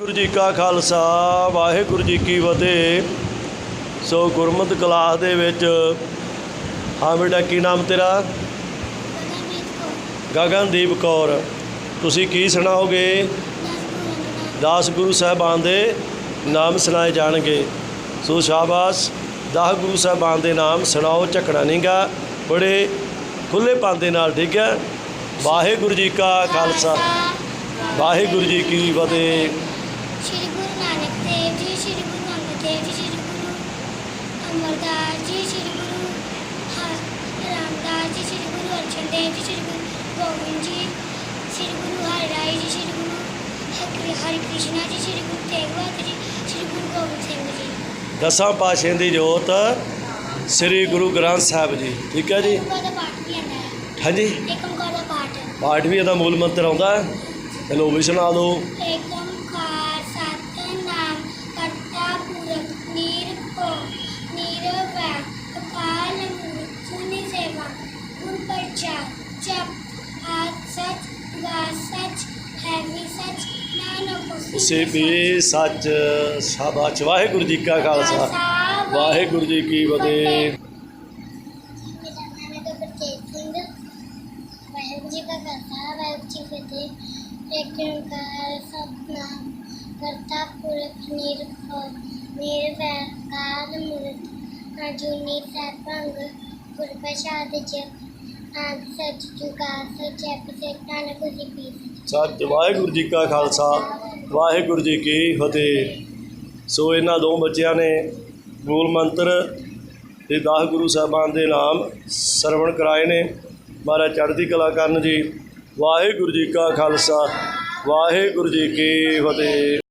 ਗੁਰੂ ਜੀ ਕਾ ਖਾਲਸਾ ਵਾਹਿਗੁਰੂ ਜੀ ਕੀ ਫਤਿਹ। ਸੋ ਗੁਰਮਤਿ ਕਲਾਸ ਦੇ ਵਿੱਚ ਹਾਂ ਬੇਟਾ ਕੀ ਨਾਮ ਤੇਰਾ? ਗਗਨਦੀਪ ਕੌਰ। ਤੁਸੀਂ ਕੀ ਸੁਣਾਓਗੇ? 10 ਗੁਰੂ ਸਾਹਿਬਾਨ ਦੇ ਨਾਮ ਸੁਣਾਏ ਜਾਣਗੇ। ਸੋ ਸ਼ਾਬਾਸ਼ 10 ਗੁਰੂ ਸਾਹਿਬਾਨ ਦੇ ਨਾਮ ਸੁਣਾਓ ਝਕੜਾ ਨਹੀਂਗਾ ਬੜੇ ਖੁੱਲੇ ਦੇ ਨਾਲ ਠੀਕ ਹੈ? ਵਾਹਿਗੁਰੂ ਜੀ ਕਾ ਖਾਲਸਾ। ਵਾਹਿਗੁਰੂ ਜੀ ਕੀ ਫਤਿਹ ਸ਼੍ਰੀ ਗੁਰੂ ਨਾਨਕ ਦੇਵ ਜੀ ਸ਼੍ਰੀ ਗੁਰੂ ਨਾਨਕ ਦੇਵ ਜੀ ਸ਼੍ਰੀ ਗੁਰੂ ਅਮਰਦਾਸ ਜੀ ਸ਼੍ਰੀ ਗੁਰੂ ਹ- ਰਾਮਦਾਸ ਜੀ ਸ਼੍ਰੀ ਗੁਰੂ ਅਰਜਨ ਦੇਵ ਜੀ ਸ਼੍ਰੀ ਗੁਰੂ ਗੋਬਿੰਦ ਜੀ ਸ਼੍ਰੀ ਗੁਰੂ ਜੀ ਸ਼੍ਰੀ ਗੁਰੂ ਹਰਿ ਕ੍ਰਿਸ਼ਨਾ ਜੀ ਸ਼੍ਰੀ ਗੁਰੂ ਤੇਗ ਬਹਾਦਰ ਜੀ ਸ਼੍ਰੀ ਗੁਰੂ ਗੋਬਿੰਦ ਸਿੰਘ ਜੀ। ਦਸਾਂ ਪਾਤਸ਼ਾਹਾਂ ਦੀ ਜੋਤ ਸ੍ਰੀ ਗੁਰੂ ਗ੍ਰੰਥ ਸਾਹਿਬ ਜੀ ਠੀਕ ਹੈ ਜੀ? ਹਾਂਜੀ। ਇੱਕ ਓਮਕਾਰ ਦਾ ਪਾਠ। ਪਾਠ ਵੀ ਇਹਦਾ ਮੂਲ ਮੰਤਰ ਆਉਂਦਾ ਹੈ। ਚਲੋ ਸਚ ਹੈ ਵੀ ਸਚ ਨਾਨਕ ਹੋਸੀ ਸੇ ਵੀ ਸੱਚ ਸ਼ਾਬਾਸ਼ ਵਾਹਿਗੁਰੂ ਜੀ ਕਾ ਖਾਲਸਾ। ਵਾਹਿਗੁਰੂ ਜੀ ਕੀ ਫਤਿਹ। ਖਾਲਸਾ ਵਾਹਿਗੁਰੂ ਜੀ ਕੀ ਫਤਿਹ। ਕਾਲ ਸੱਚ ਵਾਹਿਗੁਰੂ ਜੀ ਕਾ ਖਾਲਸਾ। ਵਾਹਿਗੁਰੂ ਜੀ ਕੀ ਫਤਿਹ। ਸੋ ਇਹਨਾਂ ਦੋ ਬੱਚਿਆਂ ਨੇ ਮੂਲ ਮੰਤਰ ਤੇ 10 ਗੁਰੂ ਸਾਹਿਬਾਨ ਦੇ ਨਾਮ ਸਰਵਣ ਕਰਾਏ ਨੇ। ਮਹਾਰਾਜ ਚੜ੍ਹਦੀ ਕਲਾ ਕਰਨ ਜੀ। ਵਾਹਿਗੁਰੂ ਜੀ ਕਾ ਖਾਲਸਾ, ਵਾਹਿਗੁਰੂ ਜੀ ਕੀ ਫਤਿਹ।